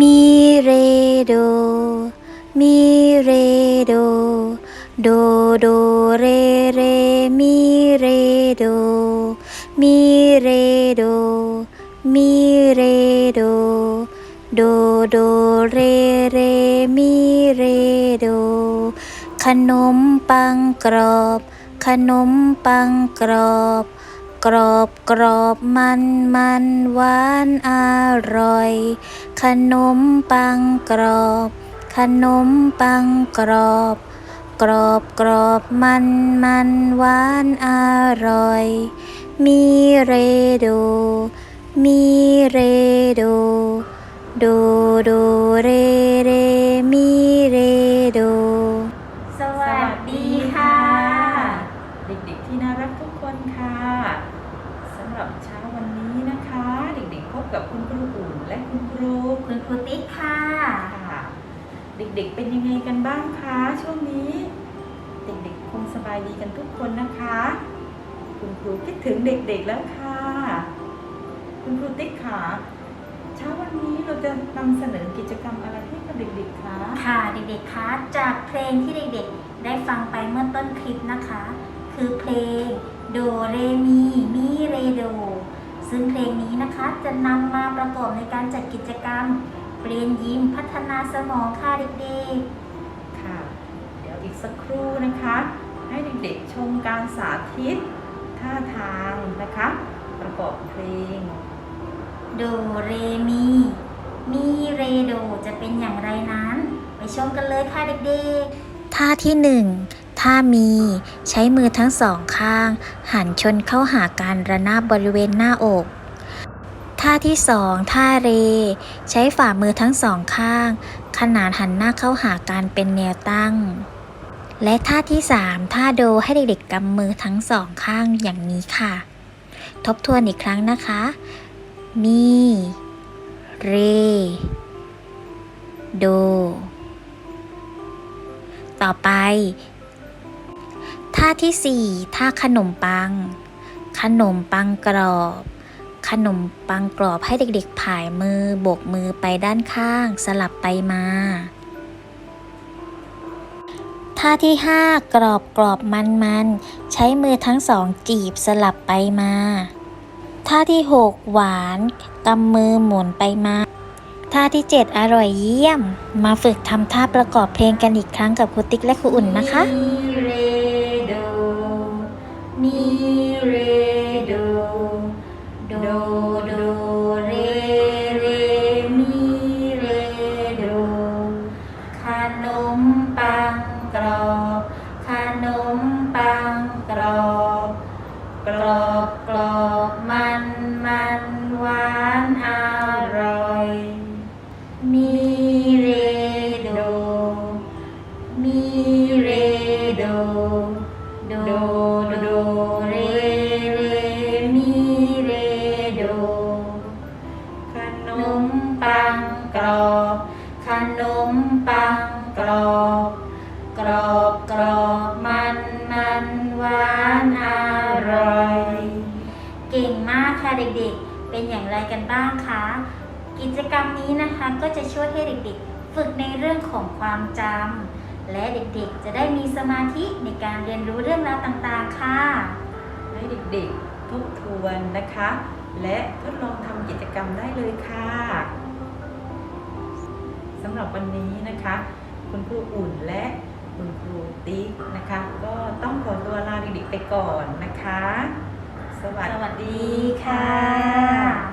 มิเรโด มีเรโด โดโดเรเร มีเรโด มีเรโด มีเรโด โดโดเรเร มีเรโด ขนมปังกรอบ ขนมปังกรอบ กรอบกรอบมันมันหวานอร่อย ขนมปังกรอบ ขนมปังกรอบ กรอบกรอบมันมันหวานอร่อย มีเรโดมีเรโดโดโดเรเร กๆพบกับคุณครูอุ่นและคุณครูคุณครูติ๊กค่ะค่ะ เด็กๆเป็นยังไงกันบ้างคะช่วงนี้ เด็กๆคงสบายดีกันทุกคนนะคะ คุณครูคิดถึงเด็กๆแล้วค่ะ คุณครูติ๊กค่ะเช้าวันนี้เราจะนำเสนอกิจกรรมอะไรให้กับเด็กๆคะค่ะเด็กๆคะจากเพลงที่เด็กๆ ได้ฟังไปเมื่อต้นคลิปนะคะ คือเพลงโดเรมี มีเรโด ซึ่งเพลงนี้นะคะจะนำมาประกอบในการจัดกิจกรรม เปลี่ยนยิ้มพัฒนาสมองค่ะเด็กค่ะ เดี๋ยวอีกสักครู่นะคะ ให้เด็กๆชมการสาธิตท่าทางนะคะ ประกอบเพลงๆโดเรมี มีเรโดจะเป็นอย่างไรนั้น ไปชมกันเลยค่ะเด็กๆ ท่าที่หนึ่ง ท่ามีใช้มือทั้งสองข้าง หันชนเข้าหาการระนาบบริเวณหน้าอกท่าที่สองท่าเร ใช้ฝ่ามือทั้งสองข้าง ขนาดหันหน้าเข้าหาการเป็นแนวตั้ง และท่าที่สามท่าโดให้เด็กๆกำมือทั้งสองข้างอย่างนี้ค่ะ ทบทวนอีกครั้งนะคะ มี เร โด ต่อไป ท่าที่สี่ท่าขนมปัง ขนมปังกรอบ ขนมปังกรอบให้เด็กๆผายมือโบกมือไปด้านข้างสลับไปมา ท่าที่ห้ากรอบกรอบมันมันใช้มือทั้งสองจีบสลับไปมา ท่าที่หกหวานกำมือหมุนไปมาท่าที่ 7 อร่อยเยี่ยม มาฝึกทำท่าประกอบเพลงกันอีกครั้งกับครูติ๊กและครูอุ่นนะคะ อบกรอบกรอบมันมันหวานอร่อย มีเรโด มีเรโด โดโดเรเรมีเรโด ขนมปังกรอบ ขนมปังกรอบกรอบ ค่ะเด็กๆ เป็นอย่างไรกันบ้างคะ กิจกรรมนี้นะคะก็จะช่วยให้เด็กๆ ฝึกในเรื่องของความจำและเด็กๆ จะได้มีสมาธิในการเรียนรู้เรื่องราวต่างๆ ค่ะให้เด็กๆ ทบทวนนะคะ และทดลองทำกิจกรรมได้เลยค่ะสำหรับวันนี้นะคะ คุณครูอุ่นและคุณครูติ๊กนะคะ ก็ต้องขอตัวลาเด็กๆไปก่อนนะคะ สวัสดีค่ะ